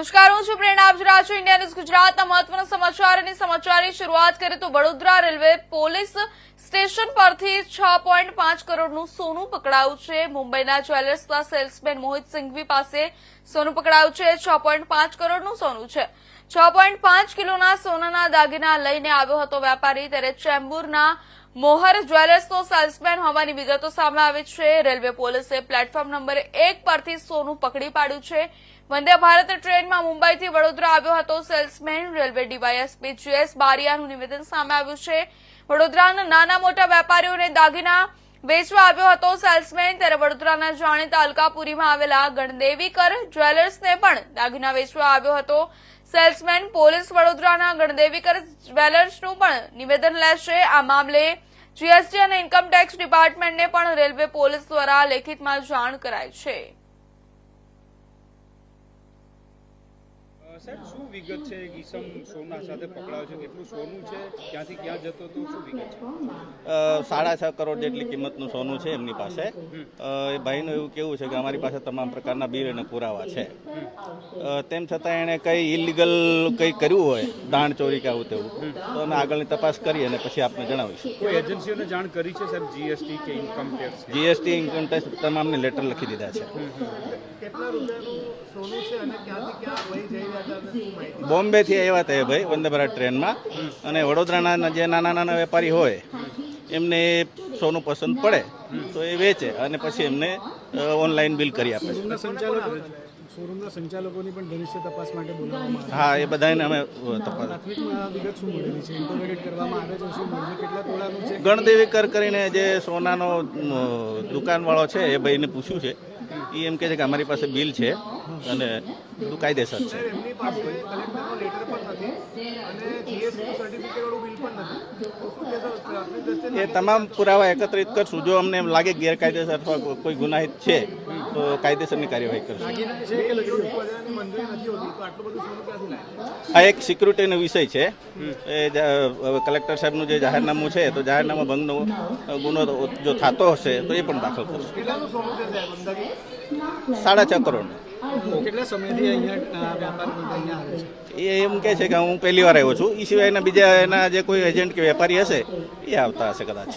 નમસ્કાર, હું છું પ્રેરણા. આપ રહ્યા છો ઇન્ડિયા ન્યૂઝ ગુજરાતના મહત્વના સમાચારની સમાચારની શરૂઆત કરીએ તો વડોદરા રેલવે પોલીસ સ્ટેશન પરથી છ પોઈન્ટ પાંચ કરોડનું સોનું પકડાયું છે. મુંબઈના જ્વેલર્સના સેલ્સમેન મોહિત સિંઘવી પાસે સોનું પકડાયું છે. છ પોઈન્ટ પાંચ કરોડનું સોનું છે. છ પોઈન્ટ પાંચ કિલોના સોનાના દાગીના લઈને આવ્યો હતો વેપારી. ત્યારે ચેમ્બુરના મોહર જ્વેલર્સનો સેલ્સમેન હોવાની વિગતો સામે આવી છે. રેલવે પોલીસે પ્લેટફોર્મ નંબર એક પરથી સોનું પકડી પાડ્યું છે. વંદે ભારત ટ્રેનમાં મુંબઈથી વડોદરા આવ્યો હતો સેલ્સમેન. રેલવે ડીવાયએસપી જીએસ બારિયાનું નિવેદન સામે આવ્યું છે. વડોદરાના નાના મોટા વેપારીઓને દાગીના વેચવા આવ્યો હતો સેલ્સમેન. ત્યારે વડોદરાના જાણીતા અલકાપુરીમાં આવેલા ગણદેવીકર જ્વેલર્સને પણ દાગીના વેચવા આવ્યો હતો. સેલ્સમેન પોલીસ વડોદરાના ગણદેવીકર જ્વેલર્સનું પણ નિવેદન લેશે. આ મામલે જીએસટી અને ઇન્કમટેક્સ ડિપાર્ટમેન્ટને પણ રેલવે પોલીસ દ્વારા લેખિતમાં જાણ કરાઈ છે. સાહેબ શું વિગત છે? ઈસમ સોના સાથે પકડાયો છે કેટલું સોનું છે? ક્યાંથી ક્યાં જતો હતો? શું વિગત છે? સાડા છ કરોડ જેટલી કિંમતનું સોનું છે એમની પાસે. એ ભાઈનું એવું કેવું છે કે અમારી પાસે તમામ પ્રકારના બિલ અને પુરાવા છે. તેમ છતાં એણે કંઈ ઇલીગલ કંઈ કર્યું હોય દાણ ચોરી કે આવું તેવું તો અમે આગળની તપાસ કરી અને પછી આપને જણાવીશું. કોઈ એજન્સીઓને જાણ કરી છે સાહેબ જીએસટી કે income tax GST income tax તમામને લેટર લખી દીધા છે. કેટલા રૂપિયાનું સોનું છે અને ક્યાંથી ક્યાં વહી જઈ બોમ્બેથી આવ્યા હતા ભાઈ વંદે ભારત ટ્રેનમાં. અને વડોદરાના જે નાના નાના વેપારી હોય એમને સોનું પસંદ પડે તો એ વેચે અને પછી એમને ઓનલાઈન બિલ કરી આપે છે. શોરૂમના સંચાલકોની પણ ભવિષ્ય તપાસ માટે બોલાવવામાં હા એ બધાને અમે અ, તપાસ વિગત શું મળેલી છે? ઇન્ટરોગેટ કરવામાં આવે છે શું મળે કેટલા તોલાનું છે? ગણદેવીકર કરીને જે સોનાનો દુકાનવાળો છે એ ભાઈને પૂછ્યું છે. એ એમ કહે છે કે અમારી પાસે બિલ છે અને બધું કાયદેસર છે. એ તમામ પુરાવા એકત્રિત કરશું. જો અમને એમ લાગે ગેરકાયદેસર અથવા કોઈ ગુનાહિત છે કાયદેસરની કાર્યવાહી કરશું. આ એક સિક્યુરિટીનો વિષય છે. એ કલેક્ટર સાહેબનું જે જાહેરનામું છે તો જાહેરનામા ભંગનો ગુનો જો થતો હશે તો એ પણ દાખલ કરશું. સાડા છ? કરોડ એ એમ કે છે કે હું પહેલી વાર આવ્યો છું. એ સિવાયના બીજા એના જે કોઈ એજન્ટ કે વેપારી હશે એ આવતા હશે કદાચ.